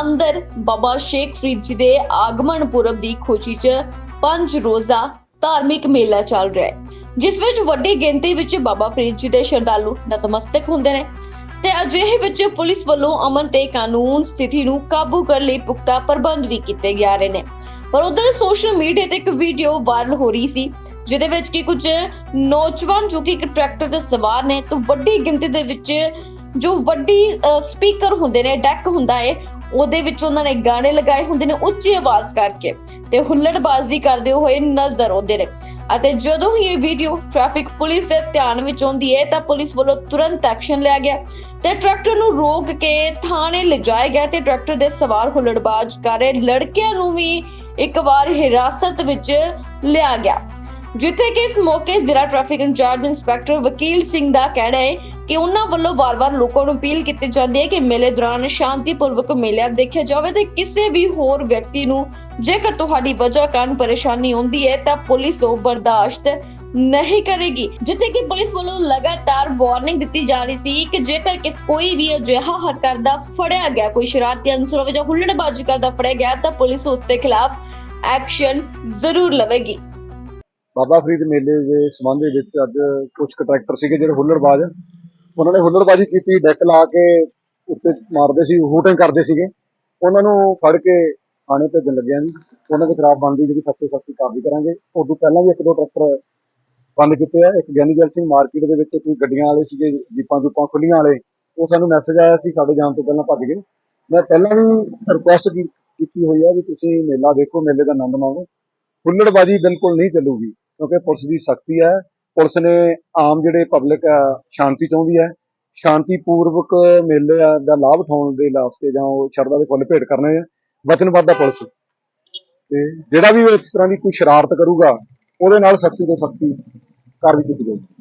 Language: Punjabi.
ਅੰਦਰ ਬਾਬਾ ਸ਼ੇਖ ਫਰੀਦ ਜੀ ਦੇ ਆਗਮਨ ਪੁਰਬ ਦੀ ਖੁਸ਼ੀ 'ਚ ਪੰਜ ਰੋਜ਼ਾ ਧਾਰਮਿਕ ਮੇਲਾ ਚੱਲ ਰਿਹਾ ਹੈ, ਜਿਸ ਵਿੱਚ ਵੱਡੀ ਗਿਣਤੀ ਵਿੱਚ ਬਾਬਾ ਫਰੀਦ ਜੀ ਦੇ ਸ਼ਰਧਾਲੂ ਨਤਮਸਤਕ ਹੁੰਦੇ ਨੇ ਤੇ ਅਜਿਹੇ ਵਿੱਚ ਪੁਲਿਸ ਵੱਲੋਂ ਅਮਨ ਤੇ ਕਾਨੂੰਨ ਸਥਿਤੀ ਨੂੰ ਕਾਬੂ ਕਰਨ ਲਈ ਪੁਖਤਾ ਪ੍ਰਬੰਧ ਵੀ ਕੀਤੇ ਜਾ ਰਹੇ ਨੇ। ਪਰ ਉਧਰ ਸੋਸ਼ਲ ਮੀਡੀਆ ਤੇ ਇੱਕ ਵੀਡੀਓ ਵਾਇਰਲ ਹੋ ਰਹੀ ਸੀ, ਜਿਹਦੇ ਵਿੱਚ ਕਿ ਕੁਝ ਨੌਜਵਾਨ ਜੋ ਕਿ ਇੱਕ ਟਰੈਕਟਰ ਤੇ ਸਵਾਰ ਨੇ, ਤੋਂ ਵੱਡੀ ਗਿਣਤੀ ਦੇ ਵਿੱਚ ਜੋ ਵੱਡੀ ਸਪੀਕਰ ਹੁੰਦੇ ਨੇ ਡੈਕ ਹੁੰਦਾ ਹੈ ਉਹਦੇ ਵਿੱਚ ਉਹਨਾਂ ਨੇ ਗਾਣੇ ਲਗਾਏ ਹੁੰਦੇ ਨੇ ਉੱਚੀ ਆਵਾਜ਼ ਕਰਕੇ ਤੇ ਹੁੱਲੜਬਾਜ਼ੀ ਕਰਦੇ ਹੋਏ ਨਜ਼ਰ ਆਉਂਦੇ ਨੇ। ਅਤੇ ਜਦੋਂ ਹੀ ਇਹ ਵੀਡੀਓ ਟ੍ਰੈਫਿਕ ਪੁਲਿਸ ਦੇ ਧਿਆਨ ਵਿੱਚ ਆਉਂਦੀ ਹੈ ਤਾਂ ਪੁਲਿਸ ਵੱਲੋਂ ਤੁਰੰਤ ਐਕਸ਼ਨ ਲਿਆ ਗਿਆ ਤੇ ਟਰੈਕਟਰ ਨੂੰ ਰੋਕ ਕੇ ਥਾਣੇ ਲਿਜਾਇਆ ਗਿਆ ਤੇ ਟਰੈਕਟਰ ਦੇ ਸਵਾਰ ਹੁੱਲੜਬਾਜ਼ ਕਰ ਰਹੇ, ਲੜਕਿਆਂ ਨੂੰ ਵੀ ਇੱਕ ਵਾਰ ਹਿਰਾਸਤ ਵਿੱਚ ਲਿਆ ਗਿਆ। ਜਿੱਥੇ ਕਿ ਇਸ ਮੌਕੇ ਜ਼ਿਲ੍ਹਾ ਟ੍ਰੈਫਿਕ ਇੰਚਾਰਜ ਇੰਸਪੈਕਟਰ ਵਕੀਲ ਸਿੰਘ ਦਾ ਕਹਿਣਾ ਹੈ ਕਿ ਉਹਨਾਂ ਵੱਲੋਂ ਵਾਰ-ਵਾਰ ਲੋਕਾਂ ਨੂੰ ਅਪੀਲ ਕੀਤੀ ਜਾਂਦੀ ਹੈ ਕਿ ਮੇਲੇ ਦੌਰਾਨ ਸ਼ਾਂਤੀਪੂਰਵਕ ਮੇਲਾ ਦੇਖਿਆ ਜਾਵੇ ਤੇ ਕਿਸੇ ਵੀ ਹੋਰ ਵਿਅਕਤੀ ਨੂੰ ਜੇਕਰ ਤੁਹਾਡੀ ਵਜ੍ਹਾ ਕਾਰਨ ਪਰੇਸ਼ਾਨੀ ਹੁੰਦੀ ਹੈ ਤਾਂ ਪੁਲਿਸ ਉਹ ਬਰਦਾਸ਼ਤ ਨਹੀਂ ਕਰੇਗੀ। ਜਿੱਥੇ ਕਿ ਪੁਲਿਸ ਵੱਲੋਂ ਲਗਾਤਾਰ ਵਾਰਨਿੰਗ ਦਿੱਤੀ ਜਾ ਰਹੀ ਸੀ ਕਿ ਜੇਕਰ ਕਿਸ ਕੋਈ ਵੀ ਅਜਿਹਾ ਹਰ ਕਰਦਾ ਫੜਿਆ ਗਿਆ, ਕੋਈ ਸ਼ਰਾਰਤੀ ਅਨਸਰ ਹੋਵੇ ਜਾਂ ਹੁੱਲੜਬਾਜ਼ੀ ਕਰਦਾ ਫੜਿਆ ਗਿਆ, ਤਾਂ ਪੁਲਿਸ ਉਸ ਦੇ ਖਿਲਾਫ ਐਕਸ਼ਨ ਜ਼ਰੂਰ ਲਵੇਗੀ। ਬਾਬਾ ਫਰੀਦ ਮੇਲੇ ਦੇ ਸੰਬੰਧ ਦੇ ਵਿੱਚ ਅੱਜ ਕੁਝ ਕੁ ਟਰੈਕਟਰ ਸੀਗੇ ਜਿਹੜੇ ਹੁੱਲੜਬਾਜ਼। ਉਹਨਾਂ ਨੇ ਹੁੱਲੜਬਾਜ਼ੀ ਕੀਤੀ, ਡੈਕ ਲਾ ਕੇ ਉੱਤੇ ਮਾਰਦੇ ਸੀ, ਹੂਟਿੰਗ ਕਰਦੇ ਸੀਗੇ। ਉਹਨਾਂ ਨੂੰ ਫੜ ਕੇ ਥਾਣੇ ਭੇਜਣ ਲੱਗਿਆ ਜੀ। ਉਹਨਾਂ ਦੇ ਖਿਲਾਫ ਬਣਦੀ ਜਿਹੜੀ ਸਖਤ ਤੋਂ ਸਖਤ ਕਾਰਵਾਈ ਕਰਾਂਗੇ। ਉਦੋਂ ਪਹਿਲਾਂ ਵੀ ਇੱਕ ਦੋ ਟਰੈਕਟਰ ਬੰਦ ਕੀਤੇ ਆ। ਇੱਕ ਗਿਆਨੀ ਗਿਆਨੀਜਲ ਸਿੰਘ ਮਾਰਕੀਟ ਦੇ ਵਿੱਚ ਕੋਈ ਗੱਡੀਆਂ ਵਾਲੇ ਸੀਗੇ, ਜੀਪਾਂ ਜੂਪਾਂ ਖੁੱਲੀਆਂ ਵਾਲੇ। ਉਹ ਸਾਨੂੰ ਮੈਸੇਜ ਆਇਆ ਸੀ, ਸਾਡੇ ਜਾਣ ਤੋਂ ਪਹਿਲਾਂ ਭੱਜ ਗਏ। ਮੈਂ ਪਹਿਲਾਂ ਵੀ ਰਿਕੁਐਸਟ ਕੀਤੀ ਹੋਈ ਆ ਵੀ ਤੁਸੀਂ ਮੇਲਾ ਦੇਖੋ, ਮੇਲੇ ਦਾ ਆਨੰਦ ਮਾਣੋ। ਹੁੱਲੜਬਾਜ਼ੀ ਬਿਲਕੁਲ ਨਹੀਂ ਚੱਲੂਗੀ। ਕਿਉਂਕਿ ਪੁਲਿਸ ਦੀ ਸਖਤੀ ਹੈ। ਪੁਲਿਸ ਨੇ ਆਮ ਜਿਹੜੇ ਪਬਲਿਕ ਆ ਸ਼ਾਂਤੀ ਚਾਹੁੰਦੀ ਹੈ। ਸ਼ਾਂਤੀਪੂਰਵਕ ਮੇਲੇ ਦਾ ਲਾਭ ਉਠਾਉਣ ਦੇ ਵਾਸਤੇ ਜਾਂ ਉਹ ਸ਼ਰਧਾ ਦੇ ਫੁੱਲ ਭੇਟ ਕਰਨੇ ਆ ਵਚਨਬੱਧ ਆ ਪੁਲਿਸ। ਤੇ ਜਿਹੜਾ ਵੀ ਇਸ ਤਰ੍ਹਾਂ ਦੀ ਕੋਈ ਸ਼ਰਾਰਤ ਕਰੂਗਾ, ਉਹਦੇ ਨਾਲ ਸਖਤੀ ਤੋਂ ਸਖਤੀ ਕਾਰਵਾਈ ਕੀਤੀ ਜਾਊਗੀ।